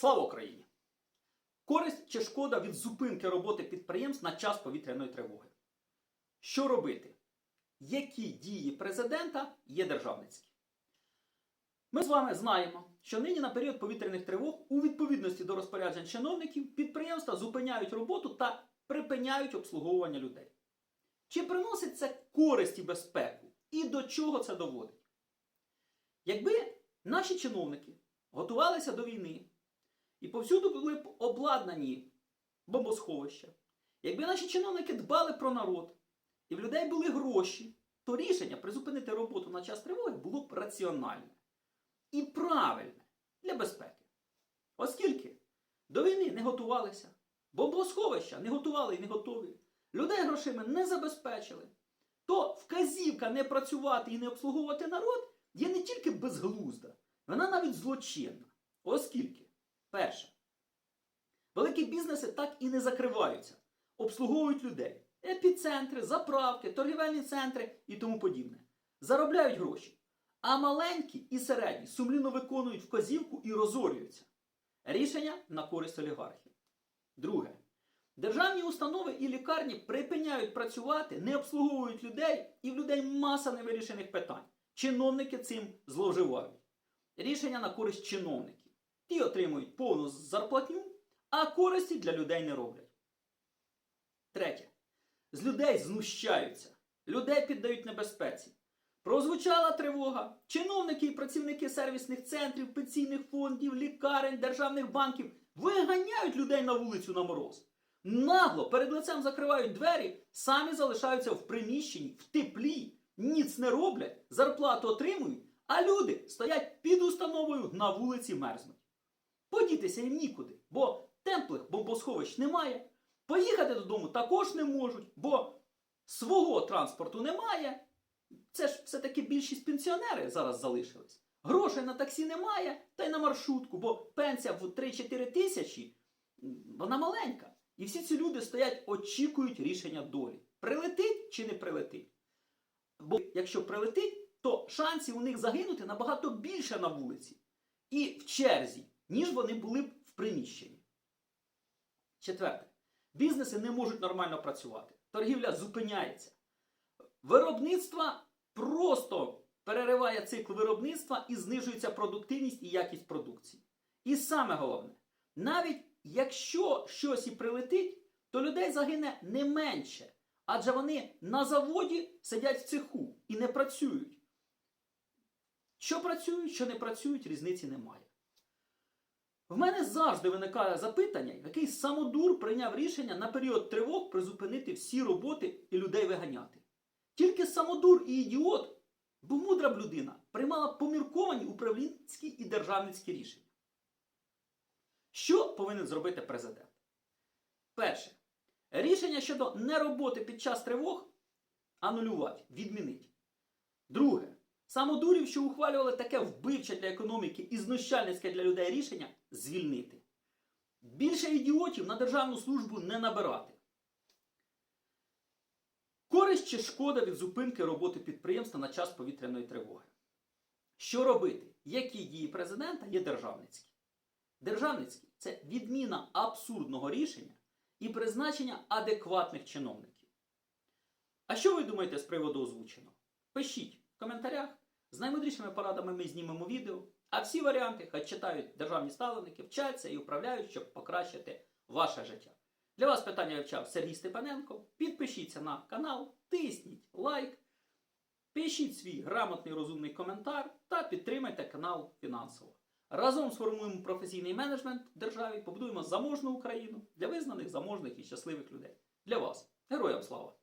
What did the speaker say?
Слава Україні! Користь чи шкода від зупинки роботи підприємств на час повітряної тривоги. Що робити? Які дії президента є державницькі? Ми з вами знаємо, що нині на період повітряних тривог у відповідності до розпоряджень чиновників підприємства зупиняють роботу та припиняють обслуговування людей. Чи приносить це користь і безпеку? І до чого це доводить? Якби наші чиновники готувалися до війни і повсюду були б обладнані бомбосховища, якби наші чиновники дбали про народ і в людей були гроші, то рішення призупинити роботу на час тривоги було б раціональне і правильне для безпеки. Оскільки до війни не готувалися, бомбосховища не готували і не готові, людей грошима не забезпечили, то вказівка не працювати і не обслуговувати народ є не тільки безглузда, вона навіть злочинна. Оскільки, перше, великі бізнеси так і не закриваються, обслуговують людей. Епіцентри, заправки, торгівельні центри і тому подібне. Заробляють гроші. А маленькі і середні сумлінно виконують вказівку і розорюються. Рішення на користь олігархів. Друге. Державні установи і лікарні припиняють працювати, не обслуговують людей, і в людей маса невирішених питань. Чиновники цим зловживають. Рішення на користь чиновників. Ті отримують повну зарплатню, а користі для людей не роблять. Третє. З людей знущаються, людей піддають небезпеці. Прозвучала тривога. Чиновники і працівники сервісних центрів, пенсійних фондів, лікарень, державних банків виганяють людей на вулицю на мороз. Нагло перед лицем закривають двері, самі залишаються в приміщенні, в теплі, ніц не роблять, зарплату отримують, а люди стоять під установою на вулиці мерзнуть. Подітися їм нікуди, бо темплих бомбосховищ немає. Поїхати додому також не можуть, бо свого транспорту немає. Це ж все-таки більшість пенсіонери зараз залишились. Грошей на таксі немає, та й на маршрутку, бо пенсія в 3-4 тисячі, вона маленька. І всі ці люди стоять, очікують рішення долі. Прилетить чи не прилетить? Бо якщо прилетить, то шансів у них загинути набагато більше на вулиці і в черзі, ніж вони були б в приміщенні. Четверте. Бізнеси не можуть нормально працювати. Торгівля зупиняється. Виробництво просто перериває цикл виробництва і знижується продуктивність і якість продукції. І саме головне, навіть якщо щось і прилетить, то людей загине не менше, адже вони на заводі сидять в цеху і не працюють. Що працюють, що не працюють, різниці немає. В мене завжди виникає запитання, який самодур прийняв рішення на період тривог призупинити всі роботи і людей виганяти. Тільки самодур і ідіот, бо мудра б людина, приймала помірковані управлінські і державницькі рішення. Що повинен зробити президент? Перше. Рішення щодо нероботи під час тривог анулювати, відмінити. Друге. Самодурів, що ухвалювали таке вбивче для економіки і знущальницьке для людей рішення звільнити. Більше ідіотів на державну службу не набирати. Користь чи шкода від зупинки роботи підприємства на час повітряної тривоги. Що робити? Які дії президента є державницькі? Державницькі це відміна абсурдного рішення і призначення адекватних чиновників. А що ви думаєте з приводу озвученого? Пишіть в коментарях. З наймудрішими порадами ми знімемо відео. А всі варіанти хай читають державні ставленики, вчаться і управляють, щоб покращити ваше життя. Для вас питання вивчав Сергій Степаненко. Підпишіться на канал, тисніть лайк, пишіть свій грамотний розумний коментар та підтримайте канал фінансово. Разом сформуємо професійний менеджмент в державі, побудуємо заможну Україну для визнаних, заможних і щасливих людей. Для вас. Героям слава!